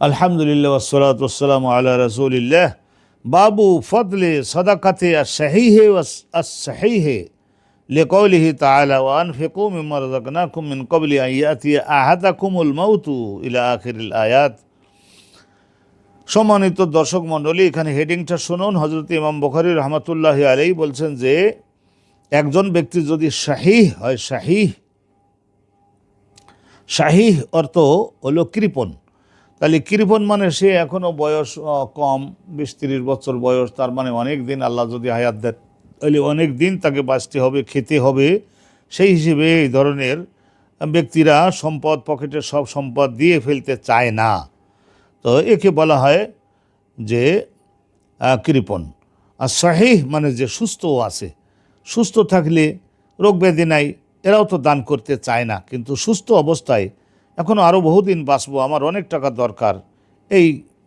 আলহামদুলিল্লাহ ওসলাত ওসালাম আল্লাহ রসুলিল্লাহ বাবু ফদলে সদাকাতে সহিহে সহিহে لقوله تعالى وأنفقوا مما رزقناكم من قبل أن يأتي أحدكم الموت إلى آخر الآيات সম্মানিত দর্শক মণ্ডলী এখানে হেডিংটা শুনুন হজরত ইমাম বখারি রহমতুল্লাহ আলাই বলছেন যে একজন ব্যক্তি যদি শাহিহ হয় শাহিহ শাহিহ অর্থ হলো কৃপণ তাহলে কৃপণ মানে সে এখনও বয়স কম, বিশ তিরিশ বছর বয়স, তার মানে অনেক দিন আল্লাহ যদি হায়াত দেন, তাহলে অনেক দিন তাকে বাঁচতে হবে, খেতে হবে। সেই হিসেবে এই ধরনের ব্যক্তিরা সম্পদ পকেটের সব সম্পদ দিয়ে ফেলতে চায় না। তো একে বলা হয় যে কৃপণ। আর শাহিহ মানে যে সুস্থও আছে। সুস্থ থাকলে রোগ ব্যাধি নাই, এরাও তো দান করতে চায় না। কিন্তু সুস্থ অবস্থায় এখনও আরও বহুদিন বাঁচবো, আমার অনেক টাকা দরকার। এই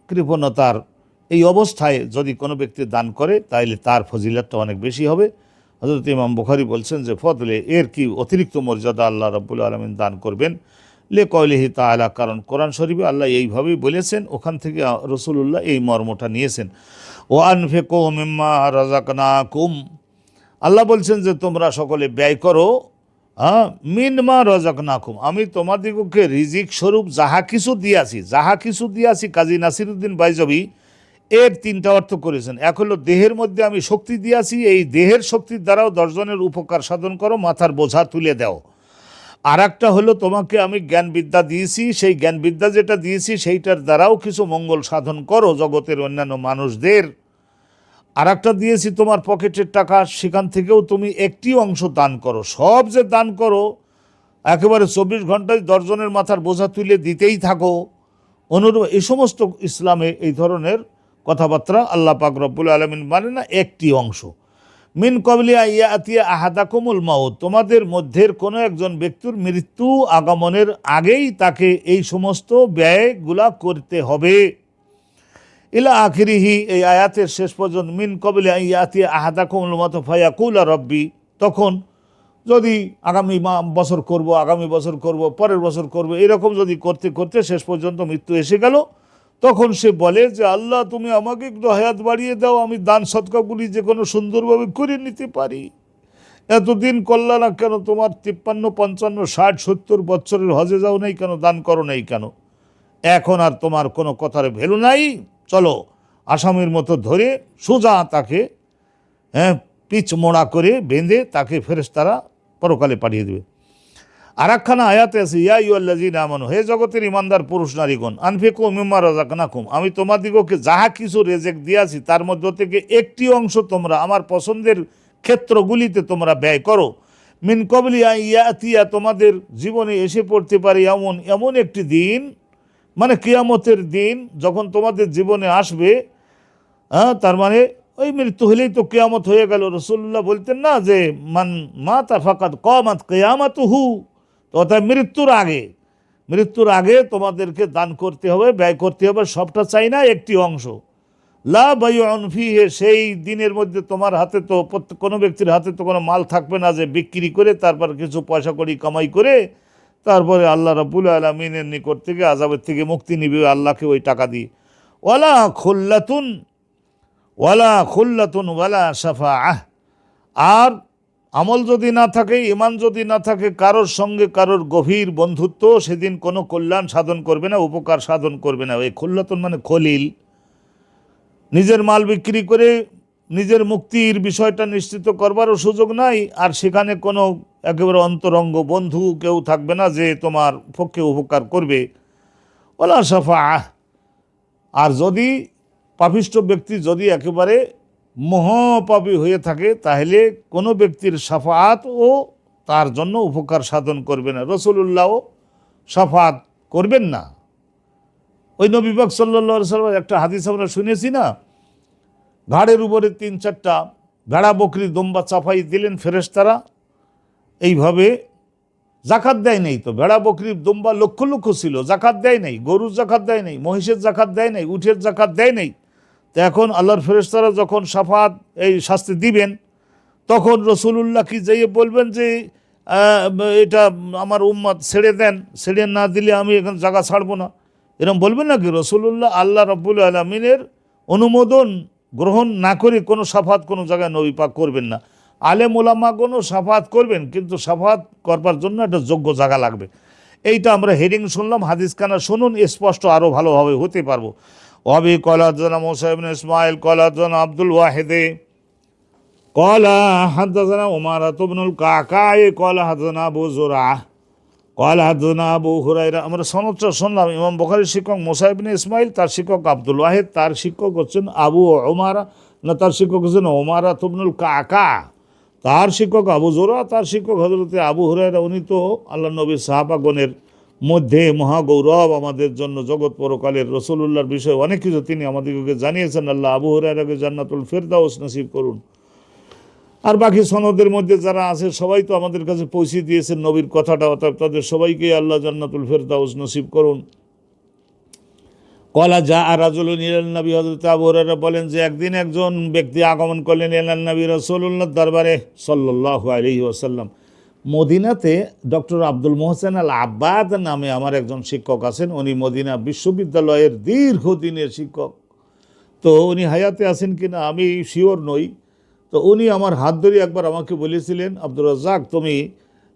কৃপণতার, এই অবস্থায় যদি কোনো ব্যক্তি দান করে, তাইলে তার ফজিলতটা অনেক বেশি হবে। হজরত ইমাম বুখারি বলছেন যে, ফদলে, এর কি অতিরিক্ত মর্যাদা আল্লাহ রব্বুল আলমিন দান করবেন? লে কয়লিহি তালা কারণ কোরআন শরীফে আল্লাহ এইভাবেই বলেছেন, ওখান থেকে রসুল্লাহ এই মর্মটা নিয়েছেন। ও আনফেকো মিম্মা রাজাকনা কুম আল্লাহ বলছেন যে, তোমরা সকলে ব্যয় করো মিনমা রজাক নাকুম আমি তোমাদিগকে রিজিক স্বরূপ যাহা কিছু দিয়াছি যাহা কিছু দিয়াছি কাজী নাসিরুদ্দিন বাইজবি, এর তিনটা অর্থ করেছেন। এক হলো, দেহের মধ্যে আমি শক্তি দিয়াছি এই দেহের শক্তির দ্বারাও দশজনের উপকার সাধন করো, মাথার বোঝা তুলে দাও। আর একটা হলো, তোমাকে আমি জ্ঞান বিদ্যা দিয়েছি, সেই জ্ঞান বিদ্যা যেটা দিয়েছি, সেইটার দ্বারাও কিছু মঙ্গল সাধন করো, জগতের অন্যান্য মানুষদের। আর একটা দিয়েছি তোমার পকেটের টাকা, সেখান থেকেও তুমি একটি অংশ দান করো। সব যে দান করো, একেবারে চব্বিশ ঘন্টায় দশজনের মাথার বোঝা তুলে দিতেই থাকো। অনুরূপ এই সমস্ত ইসলামে এই ধরনের কথাবার্তা আল্লাহ পাক রব্বুল আলমিন মানে না একটি অংশ। মিন কবলিয়া ইয়া আতিয়া আহাদাকুমুল মাউত। তোমাদের মধ্যের কোনো একজন ব্যক্তির মৃত্যু আগমনের আগেই তাকে এই সমস্ত ব্যয়গুলা করতে হবে। ইলা আখিরিহি, এই আয়াতের শেষ পর্যন্ত, মিন কবিলে ইয়াতি আহাদাকুমুল মতো ফায়াকুলা রব্বি। তখন যদি আগামী বছর করব, আগামী বছর করব, পরের বছর করব, এরকম যদি করতে করতে শেষ পর্যন্ত মৃত্যু এসে গেল, তখন সে বলে যে, আল্লাহ, তুমি আমাকে একটু হায়াত বাড়িয়ে দাও, আমি দান সৎকাগুলি যে কোনো সুন্দরভাবে করে নিতে পারি। এতদিন করলা না কেন? তোমার তিপ্পান্ন, পঞ্চান্ন, ষাট, সত্তর বছরের হজে যাও নাই কেন? দান করো নাই কেন? এখন আর তোমার কোনো কথার ভ্যালু নাই। চলো আসামির মতো ধরে সোজা তাকে হ্যাঁ পিচ মোড়া করে বেঁধে তাকে ফেরেশতারা পরকালে পাঠিয়ে দেবে। আর একখানা আয়াতে আছে, ইয়া ইউল্লাজিন আমানু, হে জগতের ইমানদার পুরুষ নারীগণ, আনফিকু মিম্মা রাজাকনাকুম আমি তোমাদিগকে যাহা কিছু রেজেক দিয়াছি তার মধ্য থেকে একটি অংশ তোমরা আমার পছন্দের ক্ষেত্রগুলিতে তোমরা ব্যয় করো। মিন কবলিয়া ইয়াতিয়া, তোমাদের জীবনে এসে পড়তে পারে এমন এমন একটি দিন মানে কিয়ামতের দিন যখন তোমাদের জীবনে আসবে হ্যাঁ তার মানে ওই মৃত্যু হলেই তো কেয়ামত হয়ে গেল। রসুল্লাহ বলতেন না যে, মান মাতা ফাকাত কমাত কেয়ামাত হু অর্থাৎ মৃত্যুর আগে মৃত্যুর আগে তোমাদেরকে দান করতে হবে, ব্যয় করতে হবে, সবটা চাই না, একটি অংশ। লা বায়ু অনফিহে সেই দিনের মধ্যে তোমার হাতে তো প্রত্যেক কোনো ব্যক্তির হাতে তো কোনো মাল থাকবে না যে বিক্রি করে তারপর কিছু পয়সা করি কামাই করে তারপরে আল্লাহ রাবুল আলমিনের নিকট থেকে আজাবের থেকে মুক্তি নিবে আল্লাহকে ওই টাকা দিয়ে। ওয়ালা খুল্লাতুন ওয়ালা খুল্লাতুন ওয়ালা সাফা আহ আর আমল যদি না থাকে ইমান যদি না থাকে, কারোর সঙ্গে কারোর গভীর বন্ধুত্ব সেদিন কোনো কল্যাণ সাধন করবে না, উপকার সাধন করবে না। ওই খুল্লাতুন মানে খলিল। নিজের মাল বিক্রি করে নিজের মুক্তির বিষয়টা নিশ্চিত করবারও সুযোগ নাই, আর সেখানে কোনো একেবারে অন্তরঙ্গ বন্ধু, কেউ থাকবে না যে তোমার পক্ষে উপকার করবে। ওলা সাফা আর যদি পাপিষ্ট ব্যক্তি যদি একেবারে মহাপাপী হয়ে থাকে, তাহলে কোনো ব্যক্তির সাফাত ও তার জন্য উপকার সাধন করবে না। রসুল্লাহও সাফাত করবেন না। ওই নবীবাগ সাল্লা সাল্লাম একটা হাদিস আমরা শুনেছি না? ঘাড়ের উপরে তিন চারটা ভেড়া বকরি দম্বা চাফাই দিলেন ফেরেশতারা। এইভাবে জাকাত দেয় নেই তো। ভেড়া, বকরি, দম্বা, লক্ষ লক্ষ ছিল, জাকাত দেয় নেই। গরুর জাকাত দেয় নেই, মহিষের জাকাত দেয় নেই উঠের জাকাত দেয় নেই। তো এখন আল্লাহর ফেরেশতারা যখন সাফাত, এই শাস্তি দিবেন, তখন রসুলুল্লাহ কি যাইয়ে বলবেন যে এটা আমার উম্মাদ ছেড়ে দেন, ছেড়ে না দিলে আমি এখন জায়গা ছাড়বো না। এরকম বলবেন নাকি? রসুল্লাহ আল্লাহ রব্বুল আলমিনের অনুমোদন গ্রহণ না করে কোনো সাফাত কোনো জায়গায় নবী পাক করবেন না। আলেম ওলামা কোনো সাফাত করবেন, কিন্তু সাফাত করবার জন্য একটা যোগ্য জায়গা লাগবে। এইটা আমরা হেডিং শুনলাম হাদিস খানা শুনুন স্পষ্ট আরও ভালোভাবে হতে পারব। ওয়াবি কলাদনা মোসাইবিন ইসমাইল কলাদনা আব্দুল ওয়াহেদে, কলা হাদানা উমারাত ইবনুল কাকাই কলা হাদানা আবু জুরা, কলা হাদানা আবু হুরাইরা আমরা সনদটা শুনলাম, ইমাম বখারির শিক্ষক মোসাইবিন ইসমাইল, তার শিক্ষক আব্দুল ওয়াহেদ, তার শিক্ষক হচ্ছেন আবু ওমারা না তার শিক্ষক হচ্ছেন ওমারা তুবনুল কাকা। তার শিক্ষক আবু জোরা, তার শিক্ষক হজরতে আবু হুরাইরা উনি তো আল্লাহ নবী সাহাবাগণের মধ্যে মহাগৌরব আমাদের জন্য জগৎ পরকালের রসুল্লাহর বিষয়ে অনেক কিছু তিনি আমাদেরকে জানিয়েছেন। আল্লাহ আবু হুরাইরাকে জান্নাতুল ফেরদাউস নসিব করুন। আর বাকি সনদের মধ্যে যারা আছে, সবাই তো আমাদের কাছে পৌঁছে দিয়েছেন নবীর কথাটা, অর্থাৎ তাদের সবাইকে আল্লাহ জান্নাতুল ফেরদাউস নসিব করুন। কলা যা আর নবী হজরত আবু হুরায়রা বলেন যে একদিন একজন ব্যক্তি আগমন করলেন এলান নবী রসুল্লাহ দরবারে সাল্লাহ আলহি ওসাল্লাম মদিনাতে ডক্টর আব্দুল মোহসেন আল আব্বাদ নামে আমার একজন শিক্ষক আছেন, উনি মদিনা বিশ্ববিদ্যালয়ের দীর্ঘদিনের শিক্ষক। তো উনি হায়াতে আছেন কিনা আমি শিওর নই। তো উনি আমার হাত ধরে একবার আমাকে বলেছিলেন, আব্দুর রাজ্জাক, তুমি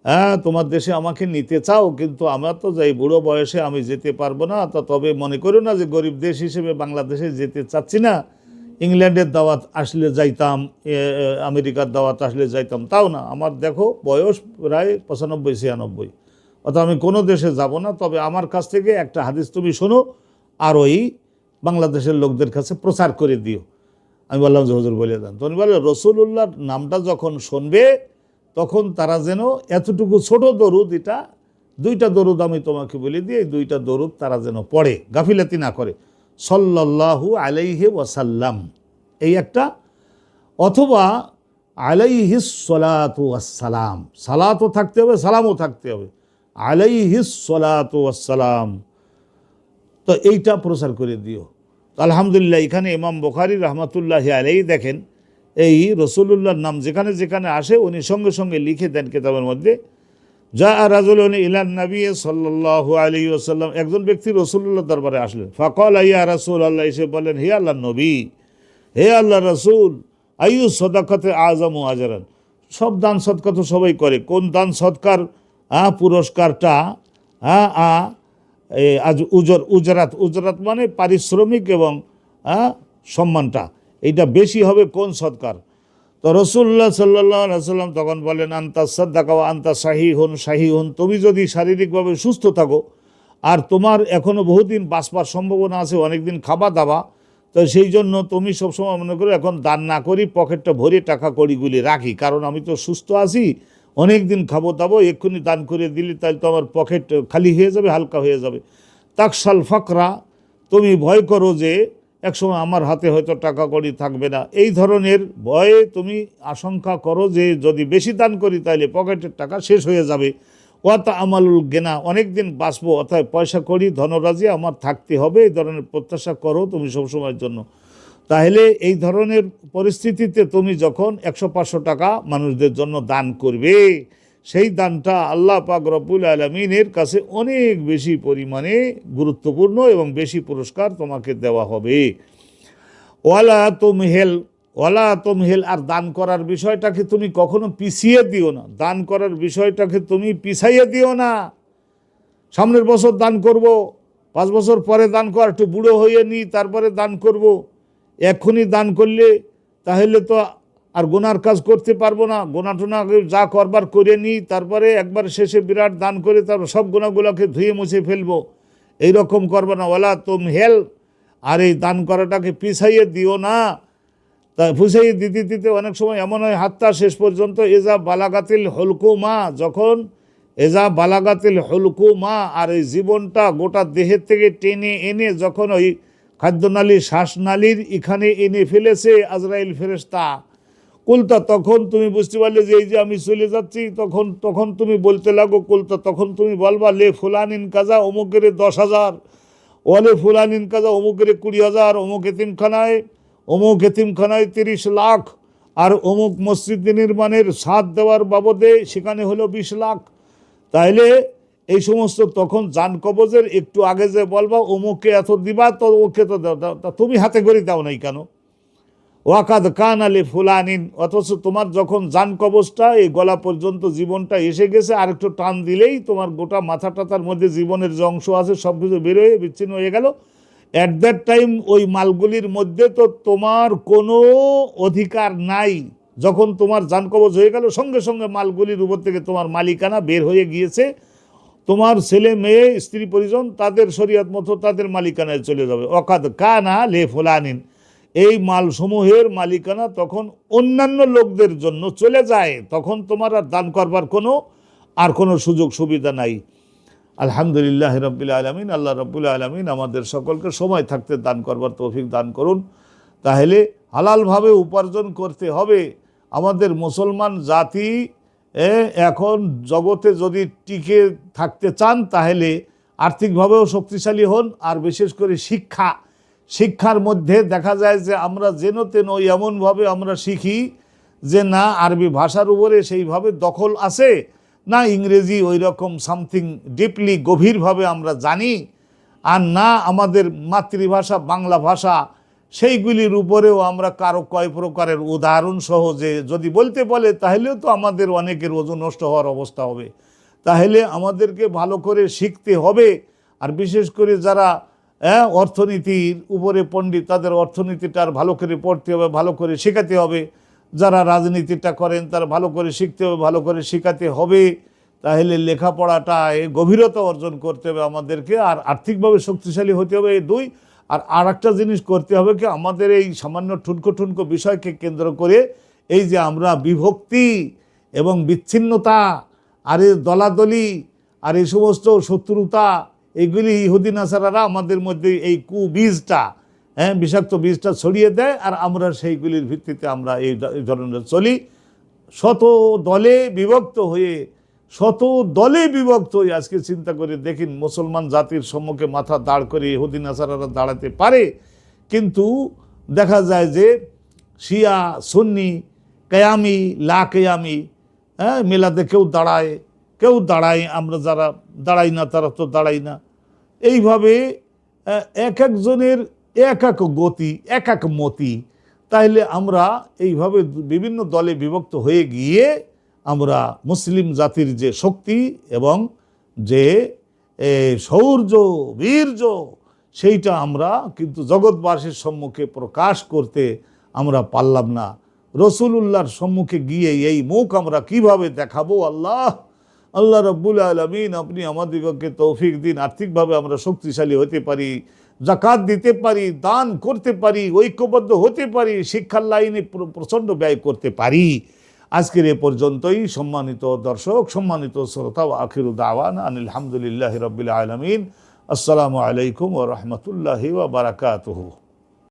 হ্যাঁ তোমার দেশে আমাকে নিতে চাও, কিন্তু আমার তো যাই বুড়ো বয়সে আমি যেতে পারব না। তা তবে মনে করো না যে গরিব দেশ হিসেবে বাংলাদেশে যেতে চাচ্ছি না। ইংল্যান্ডের দাওয়াত আসলে যাইতাম আমেরিকার দাওয়াত আসলে যাইতাম, তাও না। আমার দেখো, বয়স প্রায় পঁচানব্বই, ছিয়ানব্বই। অর্থাৎ আমি কোনো দেশে যাব না, তবে আমার কাছ থেকে একটা হাদিস তুমি শোনো, আর ওই বাংলাদেশের লোকদের কাছে প্রচার করে দিও। আমি বললাম যে, হুজুর, বলে দেন। তখন বলে রসুল্লাহর নামটা যখন শুনবে তখন তারা যেন এতটুকু ছোট দরুদ, এটা দুইটা দরুদ আমি তোমাকে বলে দিই, এই দুইটা দরুদ তারা যেন পড়ে, গাফিলাতি না করে। সল্লাল্লাহু আলাইহি ওয়াসাল্লাম, এই একটা। অথবা আলাইহিস সলাতু আসসালাম সালাতও থাকতে হবে, সালামও থাকতে হবে। আলাইহিস সলাতু আসসালাম তো এইটা প্রচার করে দিও। আলহামদুলিল্লাহ, এখানে ইমাম বখারি রহমতুল্লাহ আলাই দেখেন এই রসুল্লাহর নাম যেখানে যেখানে আসে, উনি সঙ্গে সঙ্গে লিখে দেন কেতাবের মধ্যে যা রাজুল ইলান নবী সাল্লাহ আলী ওসাল্লাম একজন ব্যক্তি রসুল্লাহ দরবারে আসলেন ফকল আইয়া রাসুল আল্লাহ এসে বলেন হে আল্লাহ নবী, হে আল্লাহ রসুল আয়ু সদাকতে আজম আজরান, সব দান সৎকার তো সবাই করে, কোন দান সৎকার? আ, পুরস্কারটা, আ আ আজ উজর, উজরাত উজরাত মানে পারিশ্রমিক এবং সম্মানটা। এইটা বেশি হবে কোন সৎকার? তো রসুল্লাহ সাল্লাহ সাল্লাম তখন বলেন, আন্তা সদ্দাকা আন্তা শাহী হন শাহী হন তুমি যদি শারীরিকভাবে সুস্থ থাকো, আর তোমার এখনও বহুদিন বাঁচবার সম্ভাবনা আছে, অনেকদিন খাবা দাবা তো সেই জন্য তুমি সবসময় মনে করো এখন দান না করি, পকেটটা ভরে টাকা কড়িগুলি রাখি, কারণ আমি তো সুস্থ আছি অনেক দিন খাব দাবো এক্ষুনি দান করে দিলে তাহলে তো আমার পকেট খালি হয়ে যাবে, হালকা হয়ে যাবে। তাকসাল ফকরা, তুমি ভয় করো যে একসময় আমার হাতে হয়তো টাকা কড়ি থাকবে না। এই ধরনের ভয়ে তুমি আশঙ্কা করো যে যদি বেশি দান করি তাহলে পকেটের টাকা শেষ হয়ে যাবে। ওয়াতা আমালুল গেনা অনেক দিন বাঁচবো অর্থাৎ পয়সা করি ধনরাজি আমার থাকতে হবে, এই ধরনের প্রত্যাশা করো তুমি সবসময়ের জন্য। তাহলে এই ধরনের পরিস্থিতিতে তুমি যখন একশো পাঁচশো টাকা মানুষদের জন্য দান করবে সেই দানটা আল্লাহ পাক রব্বুল আলমিনের কাছে অনেক বেশি পরিমাণে গুরুত্বপূর্ণ এবং বেশি পুরস্কার তোমাকে দেওয়া হবে। ওয়ালা তুমহেল ওয়ালা তুমহেল, আর দান করার বিষয়টাকে তুমি কখনো পিছিয়ে দিও না। দান করার বিষয়টাকে তুমি পিছাইয়ে দিও না। সামনের বছর দান করব, পাঁচ বছর পরে দান কর, একটু বুড়ো হয়ে নি, তারপরে দান করব। এক্ষুনি দান করলে তাহলে তো আর গোনার কাজ করতে পারব না। গোনা টোনা যা করবার করে নিই, তারপরে একবার শেষে বিরাট দান করে তারপর সব গোনাগুলোকে ধুয়ে মুছে ফেলব। এই রকম করব না। ওলা তুম হেল, আর এই দান করাটাকে পিছাইয়ে দিও না। তা ফুসাইয়ে দিতে দিতে অনেক সময় এমন হয়, হাতটা শেষ পর্যন্ত এজা বালাগাতিল হলকু মা যখন এজা বালাগাতিল হলকু মা আর এই জীবনটা গোটা দেহের থেকে টেনে এনে যখন ওই খাদ্যনালী শ্বাসনালীর এখানে এনে ফেলেছে আজরাইল ফেরেস্তা কুলতা, তখন তুমি বুঝতে পারলে যে এই যে আমি চলে যাচ্ছি, তখন তখন তুমি বলতে লাগো, কুলতা, তখন তুমি বলবা, লে ফুলানিন কাজা, অমুকের দশ হাজার। ওয়ালে ফুলানিন কাজা, অমুকের কুড়ি হাজার, অমুক এতিমখানায় অমুক এতিমখানায় তিরিশ লাখ। আর অমুক মসজিদ নির্মাণের সাথ দেওয়ার বাবদে সেখানে হলো বিশ লাখ। তাইলে এই সমস্ত তখন যান কবজের একটু আগে যে বলবা, অমুককে এত দিবা, তো ওকে তো দাও তুমি হাতে করে দাও নাই কেন? ওয়াকাদ কান আলী ফুলানিন, অথচ তোমার যখন যান কবচটা, এই গলা পর্যন্ত জীবনটা এসে গেছে আর একটু টান দিলেই তোমার গোটা মাথা টাথার মধ্যে জীবনের যে অংশ আছে সব কিছু বেরোয় বিচ্ছিন্ন হয়ে গেল। অ্যাট দ্যাট টাইম ওই মালগুলির মধ্যে তো তোমার কোনো অধিকার নাই। যখন তোমার যান কবচ হয়ে গেল, সঙ্গে সঙ্গে মালগুলির উপর থেকে তোমার মালিকানা বের হয়ে গিয়েছে। তোমার ছেলে, মেয়ে, স্ত্রী, পরিজন, তাদের শরীয়ত মতো তাদের মালিকানায় চলে যাবে। অকাদ কানা লে ফোলানিন এই মালসমূহের মালিকানা তখন অন্যান্য লোকদের জন্য চলে যায়, তখন তোমার আর দান করবার কোনো, আর কোনো সুযোগ সুবিধা নাই। আলহামদুলিল্লাহ রব্বিল আলমিন, আল্লাহ রব্বুল আলমিন আমাদের সকলকে সময় থাকতে দান করবার তৌফিক দান করুন। তাহলে হালালভাবে উপার্জন করতে হবে। আমাদের মুসলমান জাতি এখন জগতে যদি টিকে থাকতে চান, তাহলে আর্থিকভাবেও শক্তিশালী হন, আর বিশেষ করে শিক্ষা। শিক্ষার মধ্যে দেখা যায় যে আমরা যেন তেন এমনভাবে আমরা শিখি যে না, আরবি ভাষার উপরে সেইভাবে দখল আছে, না ইংরেজি ওই রকম সামথিং ডিপলি গভীরভাবে আমরা জানি, আর না আমাদের মাতৃভাষা, বাংলা ভাষা, সেইগুলির উপরেও আমরা কারও কয় প্রকারের উদাহরণ সহ যে যদি বলতে বলে, তাহলেও তো আমাদের অনেকের ওজন নষ্ট হওয়ার অবস্থা হবে। তাহলে আমাদেরকে ভালো করে শিখতে হবে, আর বিশেষ করে যারা হ্যাঁ, অর্থনীতির উপরে পণ্ডিত তাদের অর্থনীতিটা আর ভালো করে পড়তে হবে ভালো করে শেখাতে হবে। যারা রাজনীতিটা করেন তারা ভালো করে শিখতে হবে ভালো করে শেখাতে হবে। তাহলে লেখাপড়াটা এ গভীরতা অর্জন করতে হবে আমাদেরকে আর আর্থিকভাবে শক্তিশালী হতে হবে এই দুই। আর আর একটা জিনিস করতে হবে কি আমাদের এই সামান্য ঠুনকো ঠুনকো বিষয়কে কেন্দ্র করে এই যে আমরা বিভক্তি এবং বিচ্ছিন্নতা আর দলাদলি আর এই সমস্ত শত্রুতা এগুলি ইহুদি নাসারারা আমাদের মধ্যে এই কুবীজটা হ্যাঁ বিষাক্ত বীজটা ছড়িয়ে দেয় আর আমরা সেইগুলির ভিত্তিতে আমরা এই ধরনের চলি। শত দলে বিভক্ত হয়ে, শত দলে বিভক্ত হয়ে আজকে চিন্তা করে দেখেন মুসলমান জাতির সম্মুখে মাথা দাঁড় করে ইহুদি নাসারারা দাঁড়াতে পারে। কিন্তু দেখা যায় যে শিয়া, সুন্নি, কেয়ামি, লা কেয়ামি হ্যাঁ মেলাতে কেউ দাঁড়ায় কেউ দাঁড়ায়, আমরা যারা দাঁড়াই না, তারা তো দাঁড়াই না। এইভাবে এক একজনের এক এক গতি, এক এক মতি। তাইলে আমরা এইভাবে বিভিন্ন দলে বিভক্ত হয়ে গিয়ে আমরা মুসলিম জাতির যে শক্তি এবং যে শৌর্য বীর্য, সেইটা আমরা কিন্তু জগৎবাসীর সম্মুখে প্রকাশ করতে আমরা পারলাম না। রসুলুল্লাহর সম্মুখে গিয়ে এই মুখ আমরা কীভাবে দেখাবো আল্লাহ? আল্লাহ রব্বুল আলমিন আপনি আমাদিগকে তৌফিক দিন, আর্থিকভাবে আমরা শক্তিশালী হতে পারি জাকাত দিতে পারি, দান করতে পারি, ঐক্যবদ্ধ হতে পারি, শিক্ষার লাইনে প্রচণ্ড ব্যয় করতে পারি। আজকের এ পর্যন্তই, সম্মানিত দর্শক, সম্মানিত শ্রোতা আখিরু দাওয়ান আনিল হামদুলিল্লাহ রবিল আলমিন। আসসালামু আলাইকুম ও রহমতুল্লাহি বারাকাতুহু।